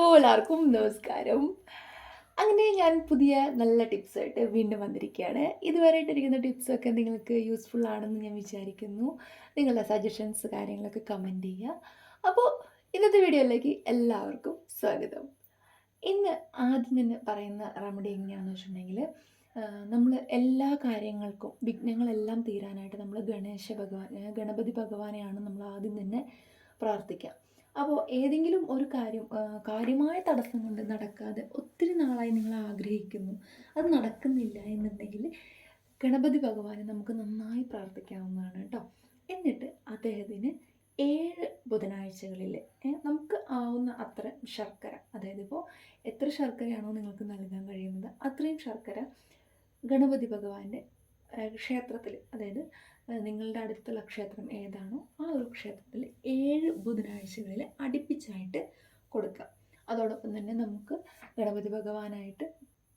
എല്ലാവർക്കും നമസ്കാരം. അങ്ങനെ ഞാൻ പുതിയ നല്ല ടിപ്സായിട്ട് വീണ്ടും വന്നിരിക്കുകയാണ്. ഇതുവരെ ഇട്ടിരിക്കുന്ന ടിപ്സൊക്കെ നിങ്ങൾക്ക് യൂസ്ഫുൾ ആണെന്ന് ഞാൻ വിചാരിക്കുന്നു. നിങ്ങളുടെ സജഷൻസ് കാര്യങ്ങളൊക്കെ കമന്റ് ചെയ്യുക. അപ്പോൾ ഇന്നത്തെ വീഡിയോയിലേക്ക് എല്ലാവർക്കും സ്വാഗതം. ഇന്ന് ആദ്യം തന്നെ പറയുന്ന റെമഡി എങ്ങനെയാണെന്ന് വെച്ചിട്ടുണ്ടെങ്കിൽ നമ്മൾ എല്ലാ കാര്യങ്ങൾക്കും വിഘ്നങ്ങളെല്ലാം തീരാനായിട്ട് നമ്മൾ ഗണേശ ഭഗവാൻ ഗണപതി ഭഗവാനെയാണ് നമ്മൾ ആദ്യം തന്നെ പ്രാർത്ഥിക്കുക. അപ്പോൾ ഏതെങ്കിലും ഒരു കാര്യം കാര്യമായ തടസ്സം കൊണ്ട് നടക്കാതെ ഒത്തിരി നാളായി നിങ്ങൾ ആഗ്രഹിക്കുന്നു. അത് നടക്കുന്നില്ല എന്നുണ്ടെങ്കിൽ ഗണപതി ഭഗവാനെ നമുക്ക് നന്നായി പ്രാർത്ഥിക്കാവുന്നതാണ് കേട്ടോ. എന്നിട്ട് അദ്ദേഹത്തിന് ഏഴ് ബുധനാഴ്ചകളിൽ നമുക്ക് ആവുന്ന അത്ര ശർക്കര അതായത് ഇപ്പോൾ എത്ര ശർക്കരയാണോ നിങ്ങൾക്ക് നൽകാൻ കഴിയുന്നത് അത്രയും ശർക്കര ഗണപതി ഭഗവാന്റെ ക്ഷേത്രത്തിൽ അതായത് നിങ്ങളുടെ അടുത്തുള്ള ക്ഷേത്രം ഏതാണോ ആ ഒരു ക്ഷേത്രത്തിൽ ഏഴ് ബുധനാഴ്ചകളിൽ അടുപ്പിച്ചായിട്ട് കൊടുക്കുക. അതോടൊപ്പം തന്നെ നമുക്ക് ഗണപതി ഭഗവാനായിട്ട്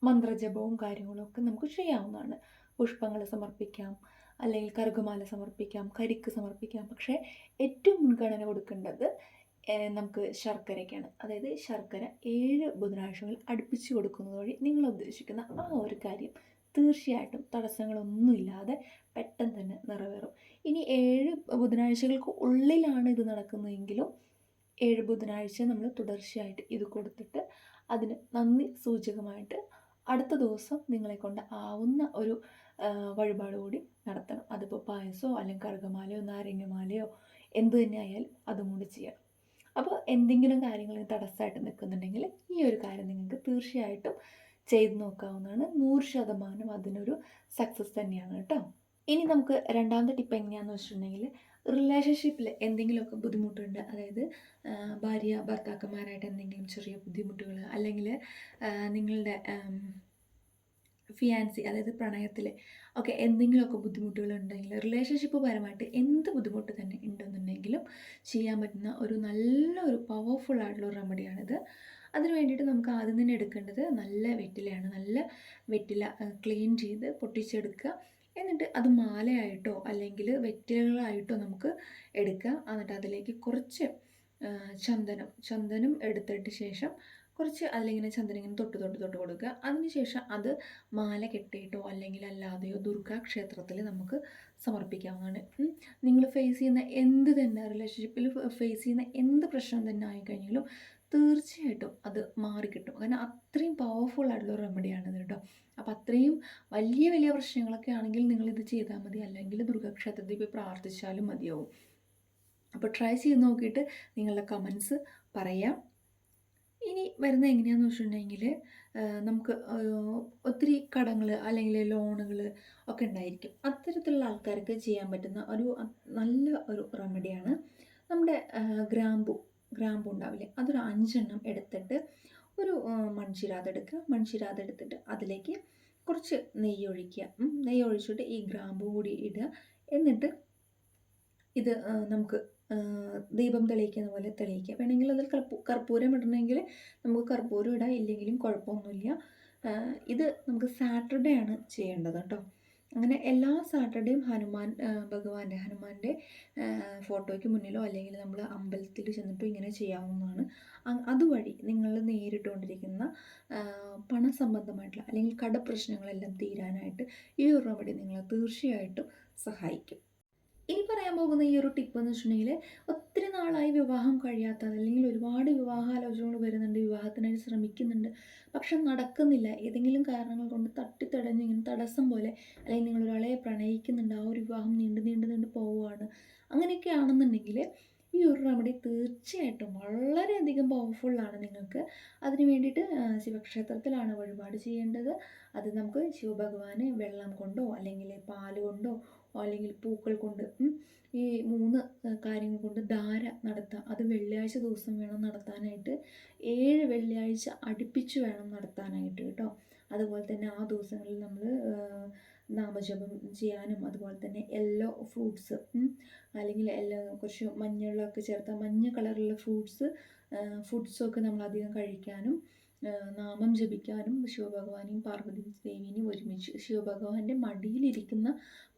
മന്ത്രജപവും കാര്യങ്ങളും ഒക്കെ നമുക്ക് ചെയ്യാവുന്നതാണ്. പുഷ്പങ്ങൾ സമർപ്പിക്കാം അല്ലെങ്കിൽ കറുകുമാല സമർപ്പിക്കാം കരിക്ക് സമർപ്പിക്കാം. പക്ഷേ ഏറ്റവും മുൻഗണന കൊടുക്കേണ്ടത് നമുക്ക് ശർക്കരയ്ക്കാണ്. അതായത് ശർക്കര ഏഴ് ബുധനാഴ്ചകളിൽ അടുപ്പിച്ച് കൊടുക്കുന്നത് വഴി നിങ്ങൾ ഉദ്ദേശിക്കുന്ന ആ ഒരു കാര്യം തീർച്ചയായിട്ടും തടസ്സങ്ങളൊന്നുമില്ലാതെ പെട്ടെന്ന് തന്നെ നിറവേറും. ഇനി ഏഴ് ബുധനാഴ്ചകൾക്ക് ഉള്ളിലാണ് ഇത് നടക്കുന്നതെങ്കിലും ഏഴ് ബുധനാഴ്ച നമ്മൾ തുടർച്ചയായിട്ട് ഇത് കൊടുത്തിട്ട് അതിന് നന്ദി സൂചകമായിട്ട് അടുത്ത ദിവസം നിങ്ങളെ കൊണ്ട് ആവുന്ന ഒരു വഴിപാട് കൂടി നടത്തണം. അതിപ്പോൾ പായസമോ അല്ലെങ്കിൽ കറുകമാലയോ നാരങ്ങമാലയോ എന്ത് തന്നെ ആയാലും അതും കൂടി ചെയ്യണം. അപ്പോൾ എന്തെങ്കിലും കാര്യങ്ങൾ തടസ്സമായിട്ട് നിൽക്കുന്നുണ്ടെങ്കിൽ ഈ ഒരു കാര്യം നിങ്ങൾക്ക് തീർച്ചയായിട്ടും ചെയ്ത് നോക്കാവുന്നതാണ്. നൂറ് ശതമാനം അതിനൊരു സക്സസ് തന്നെയാണ് കേട്ടോ. ഇനി നമുക്ക് രണ്ടാമത്തെ ടിപ്പ് എങ്ങനെയാണെന്ന് വെച്ചിട്ടുണ്ടെങ്കിൽ റിലേഷൻഷിപ്പിൽ എന്തെങ്കിലുമൊക്കെ ബുദ്ധിമുട്ടുണ്ട്. അതായത് ഭാര്യ ഭർത്താക്കന്മാരായിട്ട് എന്തെങ്കിലും ചെറിയ ബുദ്ധിമുട്ടുകൾ അല്ലെങ്കിൽ നിങ്ങളുടെ ഫിയാൻസി അതായത് പ്രണയത്തിൽ ഒക്കെ എന്തെങ്കിലുമൊക്കെ ബുദ്ധിമുട്ടുകൾ ഉണ്ടെങ്കിൽ റിലേഷൻഷിപ്പ് പരമായിട്ട് എന്ത് ബുദ്ധിമുട്ട് തന്നെ ഉണ്ടെന്നുണ്ടെങ്കിലും ചെയ്യാൻ പറ്റുന്ന ഒരു നല്ലൊരു പവർഫുൾ ആയിട്ടുള്ള ഒരു റെമഡിയാണിത് അതിന് വേണ്ടിയിട്ട് നമുക്ക് ആദ്യം തന്നെ എടുക്കേണ്ടത് നല്ല വെറ്റിലയാണ്. നല്ല വെറ്റില ക്ലീൻ ചെയ്ത് പൊട്ടിച്ചെടുക്കുക. എന്നിട്ട് അത് മാലയായിട്ടോ അല്ലെങ്കിൽ വെറ്റിലകളായിട്ടോ നമുക്ക് എടുക്കുക. എന്നിട്ട് അതിലേക്ക് കുറച്ച് ചന്ദനം ചന്ദനം എടുത്തിട്ട് ശേഷം കുറച്ച് അതിലിങ്ങനെ ചന്ദനം ഇങ്ങനെ തൊട്ട് തൊട്ട് തൊട്ട് കൊടുക്കുക. അതിനുശേഷം അത് മാല കെട്ടിയിട്ടോ അല്ലെങ്കിൽ അല്ലാതെയോ ദുർഗാ ക്ഷേത്രത്തിൽ നമുക്ക് സമർപ്പിക്കാവുന്നതാണ്. നിങ്ങൾ ഫേസ് ചെയ്യുന്ന എന്ത് തന്നെ റിലേഷൻഷിപ്പിൽ ഫേസ് ചെയ്യുന്ന എന്ത് പ്രശ്നം തന്നെ ആയിക്കഴിഞ്ഞാലും തീർച്ചയായിട്ടും അത് മാറിക്കിട്ടും. കാരണം അത്രയും പവർഫുൾ ആയിട്ടുള്ള റെമഡിയാണിത് കേട്ടോ. അപ്പോൾ അത്രയും വലിയ വലിയ പ്രശ്നങ്ങളൊക്കെ ആണെങ്കിൽ നിങ്ങളിത് ചെയ്താൽ മതി. അല്ലെങ്കിൽ ദുർഗാക്ഷേത്രത്തിൽ പോയി പ്രാർത്ഥിച്ചാലും മതിയാവും. അപ്പോൾ ട്രൈ ചെയ്ത് നോക്കിയിട്ട് നിങ്ങളുടെ കമൻസ് പറയാം. ഇനി വരുന്നത് എങ്ങനെയാണെന്ന് വെച്ചിട്ടുണ്ടെങ്കിൽ നമുക്ക് ഒത്തിരി കടങ്ങൾ അല്ലെങ്കിൽ ലോണുകൾ ഒക്കെ ഉണ്ടായിരിക്കും. അത്തരത്തിലുള്ള ആൾക്കാർക്ക് ചെയ്യാൻ പറ്റുന്ന ഒരു നല്ല ഒരു റെമഡിയാണ് നമ്മുടെ ഗ്രാമ്പു. ഗ്രാമ്പു ഉണ്ടാവില്ലേ? അതൊരു അഞ്ചെണ്ണം എടുത്തിട്ട് ഒരു മൺചിരാത് എടുക്കുക. മൺചിരാത് എടുത്തിട്ട് അതിലേക്ക് കുറച്ച് നെയ്യ് ഒഴിക്കുക നെയ്യ് ഒഴിച്ചിട്ട് ഈ ഗ്രാമ്പു കൂടി ഇടുക. എന്നിട്ട് ഇത് നമുക്ക് ദീപം തെളിയിക്കുന്ന പോലെ തെളിയിക്കുക. വേണമെങ്കിൽ അതിൽ കർപ്പൂ കർപ്പൂരം ഇടണമെങ്കിൽ നമുക്ക് കർപ്പൂരം ഇടാം. ഇല്ലെങ്കിലും കുഴപ്പമൊന്നുമില്ല. ഇത് നമുക്ക് സാറ്റർഡേ ആണ് ചെയ്യേണ്ടത് കേട്ടോ. അങ്ങനെ എല്ലാ സാറ്റർഡേയും ഹനുമാൻ ഭഗവാന്റെ ഹനുമാന്റെ ഫോട്ടോയ്ക്ക് മുന്നിലോ അല്ലെങ്കിൽ നമ്മൾ അമ്പലത്തിൽ ചെന്നിട്ടോ ഇങ്ങനെ ചെയ്യാവുന്നതാണ്. അതുവഴി നിങ്ങൾ നേരിട്ടുകൊണ്ടിരിക്കുന്ന പണ സംബന്ധമായിട്ടുള്ള അല്ലെങ്കിൽ കടപ്രശ്നങ്ങളെല്ലാം തീരാനായിട്ട് ഈ ഒരു റെമഡി നിങ്ങളെ തീർച്ചയായിട്ടും സഹായിക്കും. ഇനി പറയാൻ പോകുന്ന ഈ ഒരു ടിപ്പ് എന്ന് വെച്ചിട്ടുണ്ടെങ്കിൽ നാളായി വിവാഹം കഴിയാത്ത അല്ലെങ്കിൽ ഒരുപാട് വിവാഹാലോചനകൾ വരുന്നുണ്ട് വിവാഹത്തിനായി ശ്രമിക്കുന്നുണ്ട്. പക്ഷെ നടക്കുന്നില്ല. ഏതെങ്കിലും കാരണങ്ങൾ കൊണ്ട് തട്ടിത്തടഞ്ഞ് ഇങ്ങനെ തടസ്സം പോലെ അല്ലെങ്കിൽ നിങ്ങൾ ഒരാളെ പ്രണയിക്കുന്നുണ്ട്. ആ ഒരു വിവാഹം നീണ്ടു നീണ്ടു നീണ്ടു പോവുകയാണ്. അങ്ങനെയൊക്കെ ആണെന്നുണ്ടെങ്കിൽ ഈ ഒരു റെമഡി തീർച്ചയായിട്ടും വളരെയധികം പവർഫുള്ളാണ് നിങ്ങൾക്ക്. അതിന് വേണ്ടിയിട്ട് ശിവക്ഷേത്രത്തിലാണ് വഴിപാട് ചെയ്യേണ്ടത്. അത് നമുക്ക് ശിവഭഗവാന് വെള്ളം കൊണ്ടോ അല്ലെങ്കിൽ പാൽ കൊണ്ടോ അല്ലെങ്കിൽ പൂക്കൾ കൊണ്ട് ഈ മൂന്ന് കാര്യങ്ങൾ കൊണ്ട് ധാര നടത്താം. അത് വെള്ളിയാഴ്ച ദിവസം വേണം നടത്താനായിട്ട്. ഏഴ് വെള്ളിയാഴ്ച അടുപ്പിച്ച് വേണം നടത്താനായിട്ട് കേട്ടോ. അതുപോലെ തന്നെ ആ ദിവസങ്ങളിൽ നമ്മൾ നാമജപം ചെയ്യാനും അതുപോലെ തന്നെ യെല്ലോ ഫ്രൂട്ട്സ് അല്ലെങ്കിൽ എല്ലാ കുറച്ച് മഞ്ഞളൊക്കെ ചേർത്ത മഞ്ഞ കളറുള്ള ഫ്രൂട്ട്സ് ഫുഡ്സൊക്കെ നമ്മൾ അധികം കഴിക്കാനും നാമം ജപിക്കാനും ശിവഭഗവാനെയും പാർവതി ദേവീനെയും ഒരുമിച്ച് ശിവഭഗവാന്റെ മടിയിലിരിക്കുന്ന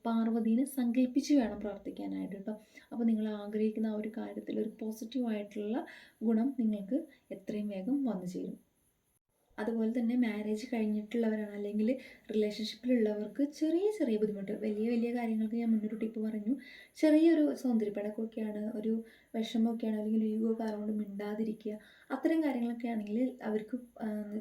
പാർവതീനെ സങ്കല്പിച്ച് വേണം പ്രാർത്ഥിക്കാനായിട്ട് കേട്ടോ. അപ്പോൾ നിങ്ങൾ ആഗ്രഹിക്കുന്ന ആ ഒരു കാര്യത്തിൽ ഒരു പോസിറ്റീവായിട്ടുള്ള ഗുണം നിങ്ങൾക്ക് എത്രയും വേഗം വന്നു ചേരും. അതുപോലെ തന്നെ മാരേജ് കഴിഞ്ഞിട്ടുള്ളവരാണ്. അല്ലെങ്കിൽ റിലേഷൻഷിപ്പിലുള്ളവർക്ക് ചെറിയ ചെറിയ ബുദ്ധിമുട്ട്. വലിയ വലിയ കാര്യങ്ങൾക്ക് ഞാൻ മുന്നൊരു ടിപ്പ് പറഞ്ഞു. ചെറിയൊരു സൗന്ദര്യപ്പടക്കമൊക്കെയാണ് ഒരു വിഷമമൊക്കെയാണ് അല്ലെങ്കിൽ ഈഗോ കാരണം മിണ്ടാതിരിക്കുക. അത്തരം കാര്യങ്ങളൊക്കെ ആണെങ്കിൽ അവർക്ക്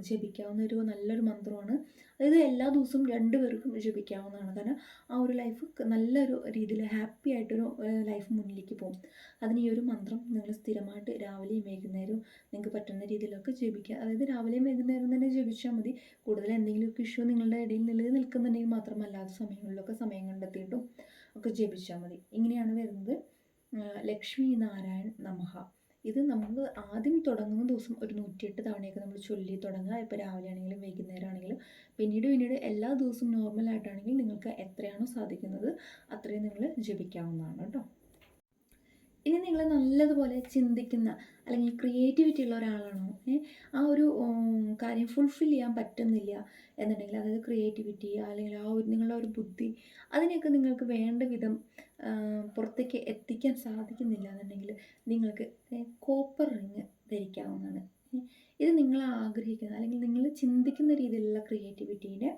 ജപിക്കാവുന്ന ഒരു നല്ലൊരു മന്ത്രമാണ്. അതായത് എല്ലാ ദിവസവും രണ്ട് പേർക്കും ജപിക്കാവുന്നതാണ്. കാരണം ആ ഒരു ലൈഫ് നല്ലൊരു രീതിയിൽ ഹാപ്പി ആയിട്ടൊരു ലൈഫ് മുന്നിലേക്ക് പോകും. അതിന് ഈ ഒരു മന്ത്രം നിങ്ങൾ സ്ഥിരമായിട്ട് രാവിലെയും വൈകുന്നേരവും നിങ്ങൾക്ക് പറ്റുന്ന രീതിയിലൊക്കെ ജപിക്കുക. അതായത് രാവിലെയും വൈകുന്നേരം തന്നെ ജപിച്ചാൽ മതി. കൂടുതൽ എന്തെങ്കിലുമൊക്കെ ഇഷ്യൂ നിങ്ങളുടെ ഇടയിൽ നിലനിൽക്കുന്നുണ്ടെങ്കിൽ മാത്രമല്ലാത്ത സമയങ്ങളിലൊക്കെ സമയം കണ്ടെത്തിയിട്ടും ഒക്കെ ജപിച്ചാൽ മതി. ഇങ്ങനെയാണ് വരുന്നത്. ലക്ഷ്മി നാരായൺ നമഹ. ഇത് നമ്മൾ ആദ്യം തുടങ്ങുന്ന ദിവസം ഒരു നൂറ്റിയെട്ട് തവണയൊക്കെ നമ്മൾ ചൊല്ലി തുടങ്ങുക. ഇപ്പോൾ രാവിലെ ആണെങ്കിലും വൈകുന്നേരം ആണെങ്കിലും പിന്നീട് പിന്നീട് എല്ലാ ദിവസവും നോർമലായിട്ടാണെങ്കിൽ നിങ്ങൾക്ക് എത്രയാണോ സാധിക്കുന്നത് അത്രയും നിങ്ങൾ ജപിക്കാവുന്നതാണ് കേട്ടോ. ഇനി നിങ്ങൾ നല്ലതുപോലെ ചിന്തിക്കുന്ന അല്ലെങ്കിൽ ക്രിയേറ്റിവിറ്റി ഉള്ള ഒരാളാണോ? ആ ഒരു കാര്യം ഫുൾഫിൽ ചെയ്യാൻ പറ്റുന്നില്ല എന്നുണ്ടെങ്കിൽ അതായത് ക്രിയേറ്റിവിറ്റി അല്ലെങ്കിൽ ആ ഒരു നിങ്ങളുടെ ഒരു ബുദ്ധി അതിനെയൊക്കെ നിങ്ങൾക്ക് വേണ്ട വിധം പുറത്തേക്ക് എത്തിക്കാൻ സാധിക്കുന്നില്ല എന്നുണ്ടെങ്കിൽ നിങ്ങൾക്ക് കോപ്പർ റിങ് ധരിക്കാവുന്നതാണ്. ഇത് നിങ്ങൾ ആഗ്രഹിക്കുന്ന അല്ലെങ്കിൽ നിങ്ങൾ ചിന്തിക്കുന്ന രീതിയിലുള്ള ക്രിയേറ്റിവിറ്റീനെ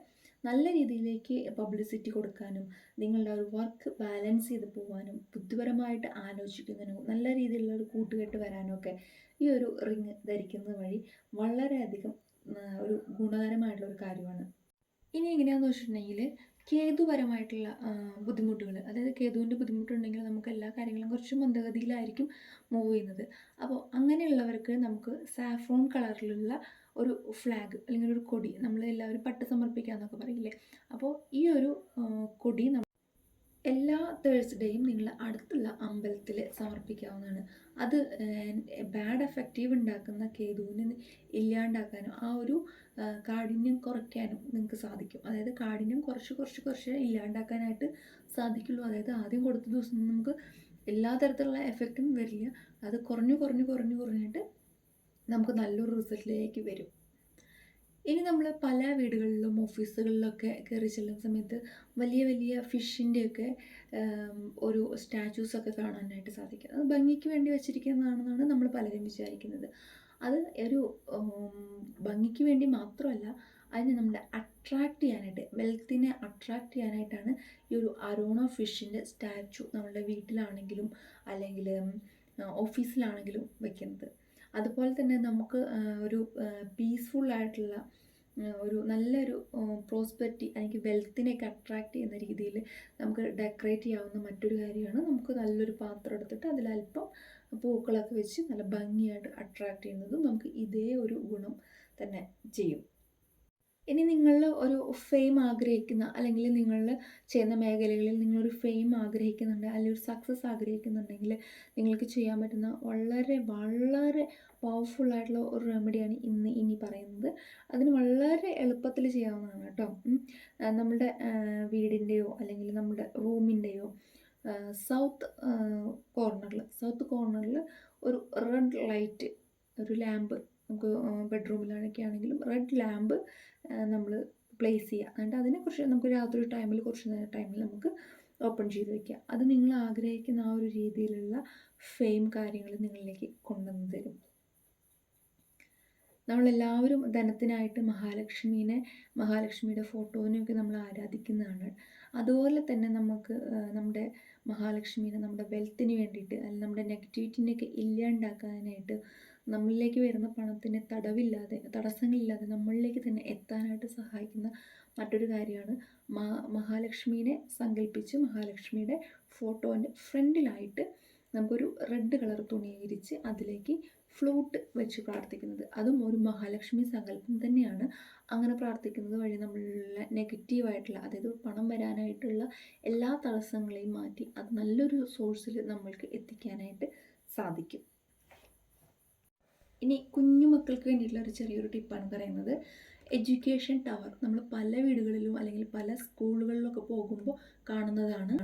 നല്ല രീതിയിലേക്ക് പബ്ലിസിറ്റി കൊടുക്കാനും നിങ്ങളുടെ ഒരു വർക്ക് ബാലൻസ് ചെയ്ത് പോകാനും ബുദ്ധിപരമായിട്ട് ആലോചിക്കുന്നതിനും നല്ല രീതിയിലുള്ള ഒരു കൂട്ടുകെട്ട് വരാനും ഒക്കെ ഈ ഒരു റിങ് ധരിക്കുന്നത് വഴി വളരെയധികം ഒരു ഗുണകരമായിട്ടുള്ള ഒരു കാര്യമാണ്. ഇനി എങ്ങനെയാണെന്ന് വെച്ചിട്ടുണ്ടെങ്കിൽ കേതുപരമായിട്ടുള്ള ബുദ്ധിമുട്ടുകൾ അതായത് കേതുവിന്റെ ബുദ്ധിമുട്ടുണ്ടെങ്കിൽ നമുക്ക് എല്ലാ കാര്യങ്ങളും കുറച്ച് മന്ദഗതിയിലായിരിക്കും മൂവ് ചെയ്യുന്നത്. അപ്പോൾ അങ്ങനെയുള്ളവർക്ക് നമുക്ക് സാഫ്രോൺ കളറിലുള്ള ഒരു ഫ്ലാഗ് അല്ലെങ്കിൽ ഒരു കൊടി നമ്മൾ എല്ലാവരും പട്ട് സമർപ്പിക്കുക എന്നൊക്കെ പറയില്ലേ? അപ്പോൾ ഈ ഒരു കൊടി എല്ലാ തേഴ്സ്ഡേയും നിങ്ങൾ അടുത്തുള്ള അമ്പലത്തിൽ സമർപ്പിക്കാവുന്നതാണ്. അത് ബാഡ് എഫക്റ്റീവ് ഉണ്ടാക്കുന്ന കേതുവിനെ ഇല്ലാണ്ടാക്കാനും ആ ഒരു കാഠിന്യം കുറയ്ക്കാനും നിങ്ങൾക്ക് സാധിക്കും. അതായത് കാഠിന്യം കുറച്ച് കുറച്ച് കുറച്ച് ഇല്ലാണ്ടാക്കാനായിട്ട് സാധിക്കുള്ളൂ. അതായത് ആദ്യം കൊടുത്ത ദിവസം നമുക്ക് എല്ലാ തരത്തിലുള്ള എഫക്റ്റും വരില്ല. അത് കുറഞ്ഞു കുറഞ്ഞു കുറഞ്ഞു കുറഞ്ഞിട്ട് നമുക്ക് നല്ലൊരു റിസൾട്ടിലേക്ക് വരും. ഇനി നമ്മൾ പല വീടുകളിലും ഓഫീസുകളിലൊക്കെ കയറി ചെല്ലുന്ന സമയത്ത് വലിയ വലിയ ഫിഷിന്റെയൊക്കെ ഒരു സ്റ്റാച്യൂസൊക്കെ കാണാനായിട്ട് സാധിക്കും. അത് ഭംഗിക്ക് വേണ്ടി വെച്ചിരിക്കുന്നതാണെന്നാണ് നമ്മൾ പലരും വിചാരിക്കുന്നത്. അത് ഒരു ഭംഗിക്ക് വേണ്ടി മാത്രമല്ല അതിനെ നമ്മുടെ അട്രാക്റ്റ് ചെയ്യാനായിട്ട് വെൽത്തിനെ അട്രാക്റ്റ് ചെയ്യാനായിട്ടാണ് ഈ ഒരു അരോണ ഫിഷിന്റെ സ്റ്റാച്ചു നമ്മളുടെ വീട്ടിലാണെങ്കിലും അല്ലെങ്കിൽ ഓഫീസിലാണെങ്കിലും വെക്കുന്നത്. അതുപോലെ തന്നെ നമുക്ക് ഒരു പീസ്ഫുൾ ആയിട്ടുള്ള ഒരു നല്ലൊരു പ്രോസ്പെരിറ്റി അല്ലെങ്കിൽ വെൽത്തിനെയൊക്കെ അട്രാക്റ്റ് ചെയ്യുന്ന രീതിയിൽ നമുക്ക് ഡെക്കറേറ്റ് ചെയ്യാവുന്ന മറ്റൊരു കാര്യമാണ്. നമുക്ക് നല്ലൊരു പാത്രം എടുത്തിട്ട് അതിലല്പം പൂക്കളൊക്കെ വെച്ച് നല്ല ഭംഗിയായിട്ട് അട്രാക്റ്റ് ചെയ്യുന്നതും നമുക്ക് ഇതേ ഒരു ഗുണം തന്നെ ചെയ്യും. ഇനി നിങ്ങൾ ഒരു ഫെയിം ആഗ്രഹിക്കുന്ന അല്ലെങ്കിൽ നിങ്ങൾ ചെയ്യുന്ന മേഖലകളിൽ നിങ്ങളൊരു ഫെയിം ആഗ്രഹിക്കുന്നുണ്ട് അല്ലെങ്കിൽ ഒരു സക്സസ് ആഗ്രഹിക്കുന്നുണ്ടെങ്കിൽ നിങ്ങൾക്ക് ചെയ്യാൻ പറ്റുന്ന വളരെ വളരെ പവർഫുൾ ആയിട്ടുള്ള ഒരു റെമഡിയാണ് ഇന്ന് ഇനി പറയുന്നത്. അതിന് വളരെ എളുപ്പത്തിൽ ചെയ്യാവുന്നതാണ് കേട്ടോ. നമ്മുടെ വീടിന്റെയോ അല്ലെങ്കിൽ നമ്മുടെ റൂമിന്റെയോ സൗത്ത് കോർണറിൽ സൗത്ത് കോർണറിൽ ഒരു റെഡ് ലൈറ്റ് ഒരു ലാമ്പ് നമുക്ക് ബെഡ്റൂമിലാണൊക്കെ ആണെങ്കിലും റെഡ് ലാമ്പ് നമ്മൾ പ്ലേസ് ചെയ്യുക എന്നിട്ട് അതിനെ കുറച്ച് നമുക്ക് രാത്രി ടൈമിൽ കുറച്ച് നേരം ടൈമിൽ നമുക്ക് ഓപ്പൺ ചെയ്ത് വയ്ക്കുക അത് നിങ്ങൾ ആഗ്രഹിക്കുന്ന ആ ഒരു രീതിയിലുള്ള ഫെയിം കാര്യങ്ങൾ നിങ്ങളിലേക്ക് കൊണ്ടുവന്ന് തരും. നമ്മളെല്ലാവരും ധനത്തിനായിട്ട് മഹാലക്ഷ്മീനെ മഹാലക്ഷ്മിയുടെ ഫോട്ടോനെയൊക്കെ നമ്മൾ ആരാധിക്കുന്നതാണ്. അതുപോലെ തന്നെ നമുക്ക് നമ്മുടെ മഹാലക്ഷ്മീനെ നമ്മുടെ വെൽത്തിന് വേണ്ടിയിട്ട് അല്ലെങ്കിൽ നമ്മുടെ നെഗറ്റിവിറ്റിനെയൊക്കെ ഇല്ലാണ്ടാക്കാനായിട്ട് നമ്മളിലേക്ക് വരുന്ന പണത്തിന് തടവില്ലാതെ തടസ്സങ്ങളില്ലാതെ നമ്മളിലേക്ക് തന്നെ എത്താനായിട്ട് സഹായിക്കുന്ന മറ്റൊരു കാര്യമാണ് മഹാലക്ഷ്മീനെ സങ്കല്പിച്ച് മഹാലക്ഷ്മിയുടെ ഫോട്ടോന്റെ ഫ്രണ്ടിലായിട്ട് നമുക്കൊരു റെഡ് കളർ തുണി വിരിച്ച് അതിലേക്ക് ഫ്ലൂട്ട് വെച്ച് പ്രാർത്ഥിക്കുന്നത്. അതും ഒരു മഹാലക്ഷ്മി സങ്കല്പം തന്നെയാണ്. അങ്ങനെ പ്രാർത്ഥിക്കുന്നത് വഴി നമ്മളുള്ള നെഗറ്റീവായിട്ടുള്ള അതായത് പണം വരാനായിട്ടുള്ള എല്ലാ തടസ്സങ്ങളെയും മാറ്റി അത് നല്ലൊരു സോഴ്സിൽ നമ്മൾക്ക് എത്തിക്കാനായിട്ട് സാധിക്കും. ഇനി കുഞ്ഞു മക്കൾക്ക് വേണ്ടിയിട്ടുള്ള ഒരു ചെറിയൊരു ടിപ്പാണ് പറയുന്നത്. എഡ്യൂക്കേഷൻ ടവർ നമ്മൾ പല വീടുകളിലും അല്ലെങ്കിൽ പല സ്കൂളുകളിലൊക്കെ പോകുമ്പോൾ കാണുന്നതാണ്.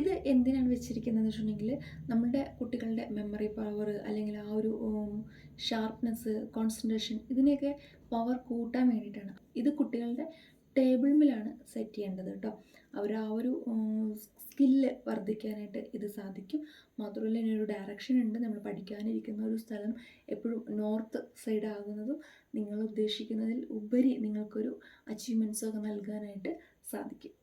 ഇത് എന്തിനാണ് വെച്ചിരിക്കുന്നത് വെച്ചിട്ടുണ്ടെങ്കിൽ നമ്മുടെ കുട്ടികളുടെ മെമ്മറി പവർ അല്ലെങ്കിൽ ആ ഒരു ഷാർപ്നെസ് കോൺസെൻട്രേഷൻ ഇതിനെയൊക്കെ പവർ കൂട്ടാൻ വേണ്ടിയിട്ടാണ്. ഇത് കുട്ടികളുടെ ടേബിൾമിലാണ് സെറ്റ് ചെയ്യേണ്ടത് കേട്ടോ അവർ ആ ഒരു സ്കില്ല് വർദ്ധിക്കാനായിട്ട് ഇത് സാധിക്കും. മാത്രമല്ല ഇതിനൊരു ഡയറക്ഷൻ ഉണ്ട്. നമ്മൾ പഠിക്കാനിരിക്കുന്ന ഒരു സ്ഥലം എപ്പോഴും നോർത്ത് സൈഡ് ആകുന്നതും നിങ്ങൾ ഉദ്ദേശിക്കുന്നതിൽ ഉപരി നിങ്ങൾക്കൊരു അച്ചീവ്മെന്റ്സ് ഒക്കെ നൽകാനായിട്ട് സാധിക്കും.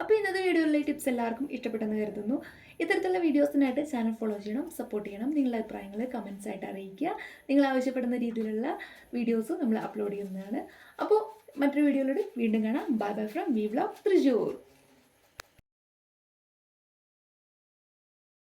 അപ്പോൾ ഇന്നത്തെ വീഡിയോയിലെ ടിപ്സ് എല്ലാവർക്കും ഇഷ്ടപ്പെട്ടെന്ന് കരുതുന്നു. ഇത്തരത്തിലുള്ള വീഡിയോസിനായിട്ട് ചാനൽ ഫോളോ ചെയ്യണം സപ്പോർട്ട് ചെയ്യണം. നിങ്ങളുടെ അഭിപ്രായങ്ങൾ കമൻസ് ആയിട്ട് അറിയിക്കുക. നിങ്ങൾ ആവശ്യപ്പെടുന്ന രീതിയിലുള്ള വീഡിയോസ് നമ്മൾ അപ്ലോഡ് ചെയ്യുന്നതാണ്. അപ്പോൾ മറ്റൊരു വീഡിയോയിലൂടെ വീണ്ടും കാണാം. Bye bye from V vlog Thrissur